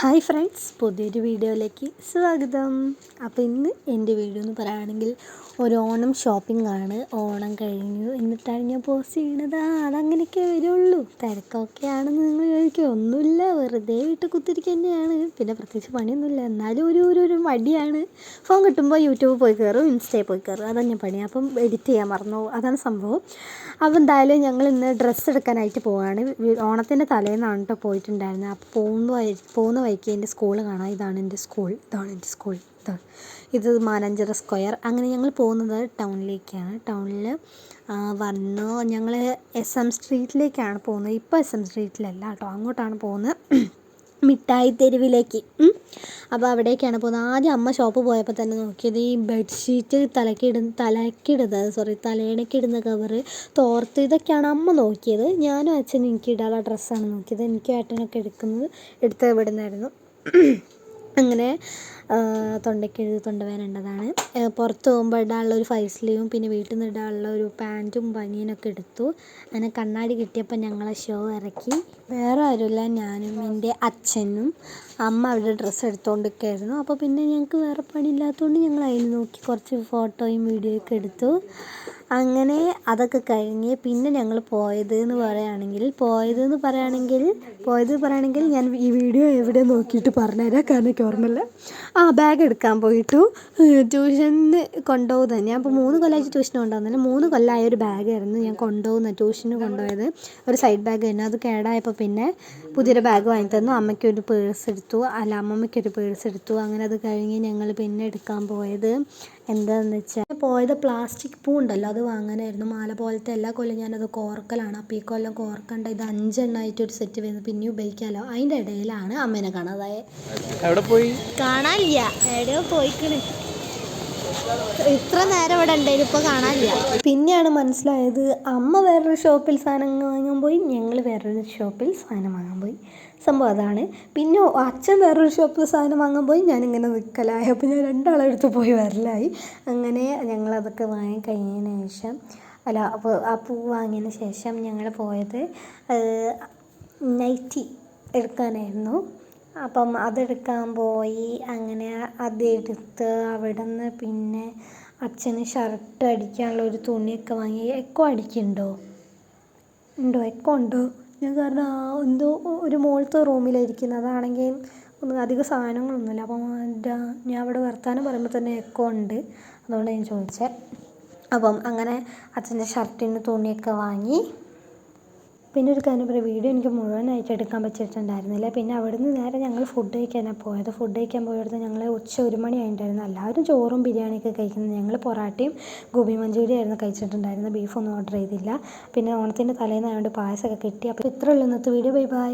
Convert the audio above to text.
Hi friends പുതിയൊരു വീഡിയോയിലേക്ക് സ്വാഗതം. അപ്പോൾ ഇന്ന് എന്റെ വീഡിയോ എന്ന് പറയുകയാണെങ്കിൽ ഒരു ഓണം ഷോപ്പിംഗ് ആണ്. ഓണം കഴിഞ്ഞു. എന്നിട്ടാണ് ഞാൻ പോസ്റ്റ് ചെയ്യണത് അതങ്ങനെയൊക്കെ വരുള്ളൂ. തിരക്കൊക്കെ ആണെന്ന് നിങ്ങൾ ചോദിക്കുക ഒന്നുമില്ല വെറുതെ വീട്ടിൽ കുത്തിരിക്കുക തന്നെയാണ്. പിന്നെ പ്രത്യേകിച്ച് പണിയൊന്നുമില്ല. എന്നാലും ഒരു ഒരു ഒരു മടിയാണ്. ഫോൺ കിട്ടുമ്പോൾ യൂട്യൂബ് പോയി കയറും ഇൻസ്റ്റയിൽ പോയി കയറും. ഞാൻ പണി. അപ്പം എഡിറ്റ് ചെയ്യാൻ മറന്നു. അതാണ് സംഭവം. അപ്പോൾ എന്തായാലും ഞങ്ങൾ ഇന്ന് ഡ്രസ്സ് എടുക്കാനായിട്ട് പോവുകയാണ് ഓണത്തിന്റെ തലേന്നാണ് കേട്ടോ പോയിട്ടുണ്ടായിരുന്നത്. അപ്പോൾ പോകുന്ന പോകുന്ന വഴിക്ക് എന്റെ സ്കൂൾ കാണാം. ഇതാണ് എന്റെ സ്കൂൾ ഇതാണ് എന്റെ സ്കൂൾ ഇതാണ്. ഇത് മാനാഞ്ചിറ സ്ക്വയർ അങ്ങനെ ഞങ്ങൾ പോകുന്നത് ടൗണിലേക്കാണ് ടൗണിൽ വന്നു ഞങ്ങൾ എസ് എം സ്ട്രീറ്റിലേക്കാണ് പോകുന്നത്. ഇപ്പോൾ എസ് എം സ്ട്രീറ്റിലല്ല കേട്ടോ. അങ്ങോട്ടാണ് പോകുന്നത്. മിഠായി തെരുവിലേക്ക്. അപ്പോൾ അവിടേക്കാണ് പോകുന്നത്. ആദ്യം അമ്മ ഷോപ്പ് പോയപ്പോൾ തന്നെ നോക്കിയത് ഈ ബെഡ്ഷീറ്റ് തലക്കിടുന്ന തലക്കിടുന്നത് സോറി തലേണക്കിടുന്ന കവറ് തോർത്ത് ഇതൊക്കെയാണ് അമ്മ നോക്കിയത്. ഞാനും അച്ഛനും എനിക്ക് ഇടാനുള്ള ഡ്രസ്സാണ് നോക്കിയത്. എനിക്കും ഏട്ടനൊക്കെ എടുക്കുന്നത് എടുത്ത് ഇവിടുന്നായിരുന്നു. അങ്ങനെ തൊണ്ടയ്ക്ക് ഉള്ളതാണ്. പുറത്ത് പോകുമ്പോൾ ഇടാനുള്ള ഒരു ഫൈവ് സ്ലീവും പിന്നെ വീട്ടിൽ നിന്ന് ഇടാനുള്ള ഒരു പാന്റും ബനിയനൊക്കെ എടുത്തു. അങ്ങനെ കണ്ണാടി കിട്ടിയപ്പോൾ ഞങ്ങൾ ഷോ ഇറക്കി. വേറെ ആരുമില്ല ഞാനും എന്റെ അച്ഛനും അമ്മ അവിടെ ഡ്രസ്സ് എടുത്തുകൊണ്ടിരിക്കുകയായിരുന്നു അപ്പോൾ പിന്നെ ഞങ്ങൾക്ക് വേറെ പണിയില്ലാത്തതുകൊണ്ട് ഞങ്ങൾ അതിൽ നോക്കി കുറച്ച് ഫോട്ടോയും വീഡിയോയൊക്കെ എടുത്തു. അങ്ങനെ അതൊക്കെ കഴിഞ്ഞ് പിന്നെ ഞങ്ങൾ പോയത് എന്ന് പറയുകയാണെങ്കിൽ പോയത് എന്ന് പറയുകയാണെങ്കിൽ പോയത് പറയുകയാണെങ്കിൽ ഞാൻ ഈ വീഡിയോ എവിടെ നോക്കിയിട്ട് പറഞ്ഞുതരാം. കാരണം എനിക്ക് ഓർമ്മയില്ല. ആ ബാഗ് എടുക്കാൻ പോയിട്ടു ട്യൂഷന് കൊണ്ടുപോകുന്നത് ഞാൻ ഇപ്പോൾ മൂന്ന് കൊല്ലമായിട്ട് ട്യൂഷന് കൊണ്ടുപോകുന്നില്ല മൂന്ന് കൊല്ലമായ ഒരു ബാഗായിരുന്നു ഞാൻ കൊണ്ടുപോകുന്നത് ട്യൂഷന് കൊണ്ടുപോയത്. ഒരു സൈഡ് ബാഗ് തന്നെ. അത് കേടായപ്പോൾ പിന്നെ പുതിയൊരു ബാഗ് വാങ്ങി തന്നു. അമ്മയ്ക്കൊരു പേഴ്സ് എടുത്തു. അല്ല അമ്മമ്മയ്ക്കൊരു പേഴ്സ് എടുത്തു. അങ്ങനെ അത് കഴിഞ്ഞ് ഞങ്ങൾ പിന്നെ എടുക്കാൻ പോയത് എന്താണെന്ന് വെച്ചാൽ പോയത് പ്ലാസ്റ്റിക് പൂ ഉണ്ടല്ലോ അത് വാങ്ങാനായിരുന്നു. മാല പോലത്തെ എല്ലാ കൊല്ലം ഞാനത് കോർക്കലാണ്. അപ്പോൾ ഈ കൊല്ലം കോർക്കണ്ട ഇത് അഞ്ചെണ്ണമായിട്ട് ഒരു സെറ്റ് വരുന്നത് പിന്നെ ഉപയോഗിക്കാമല്ലോ അതിന്റെ ഇടയിലാണ് അമ്മേനെ കാണാതായത് പോയി? കാണാനില്ല. എവിടെയോ പോയിക്കണ്. ഇത്ര നേരം ഇവിടെ ഉണ്ടായിരുന്നു ഇപ്പോൾ കാണാനില്ല. പിന്നെയാണ് മനസ്സിലായത് അമ്മ വേറൊരു ഷോപ്പിൽ സാധനം വാങ്ങാൻ പോയി ഞങ്ങൾ വേറൊരു ഷോപ്പിൽ സാധനം വാങ്ങാൻ പോയി. സംഭവം അതാണ്. പിന്നെ അച്ഛൻ വേറൊരു ഷോപ്പിൽ സാധനം വാങ്ങാൻ പോയി ഞാനിങ്ങനെ നിൽക്കലായി അപ്പോൾ ഞാൻ രണ്ടാളെടുത്ത് പോയി വരലായി. അങ്ങനെ ഞങ്ങളതൊക്കെ വാങ്ങി കഴിഞ്ഞതിന് ശേഷം അല്ല അപ്പോൾ ആ പൂ വാങ്ങിയതിന് ശേഷം ഞങ്ങൾ പോയത് നൈറ്റി എടുക്കാനായിരുന്നു. അപ്പം അതെടുക്കാൻ പോയി. അങ്ങനെ അതെടുത്ത് അവിടെ നിന്ന് പിന്നെ അച്ഛന് ഷർട്ട് അടിക്കാനുള്ള ഒരു തുണിയൊക്കെ വാങ്ങി. എക്കോ അടിക്കുന്നുണ്ടോ? ഉണ്ടോ? എക്കോ ഉണ്ടോ? ഞാൻ കാരണം എന്തോ ഒരു മുകളിലത്തെ റൂമിലായിരിക്കുന്നത് അതാണെങ്കിൽ ഒന്നും അധികം സാധനങ്ങളൊന്നുമില്ല. അപ്പം ഞാൻ അവിടെ വർത്താനം പറയുമ്പോൾ തന്നെ എക്കോ ഉണ്ട്. അതുകൊണ്ട് ഞാൻ ചോദിച്ചത് അപ്പം അങ്ങനെ അച്ഛന്റെ ഷർട്ടിന് തുണിയൊക്കെ വാങ്ങി. പിന്നെ ഒരു കാര്യം പറയാം. വീഡിയോ എനിക്ക് മുഴുവനായിട്ട് എടുക്കാൻ പറ്റിയിട്ടുണ്ടായിരുന്നില്ല. പിന്നെ അവിടുന്ന് നേരെ ഞങ്ങൾ ഫുഡ് കഴിക്കാനാണ് പോയത്. ഫുഡ് കഴിക്കാൻ പോയടുത്ത് ഞങ്ങൾ ഉച്ച ഒരു മണി ആയിട്ടുണ്ടായിരുന്നു. എല്ലാവരും ചോറും ബിരിയാണിയൊക്കെ കഴിക്കുന്നത് ഞങ്ങൾ പൊറാട്ടയും ഗോബി മഞ്ചൂരി ആയിരുന്നു കഴിച്ചിട്ടുണ്ടായിരുന്നത്. ബീഫൊന്നും ഓർഡർ ചെയ്തില്ല. പിന്നെ ഓണത്തിന്റെ തലേന്നായതുകൊണ്ട് പായസമൊക്കെ കിട്ടി. അപ്പോൾ ഇത്രയുള്ളൂ ഇന്നത്തെ വീഡിയോ ബൈ ബൈ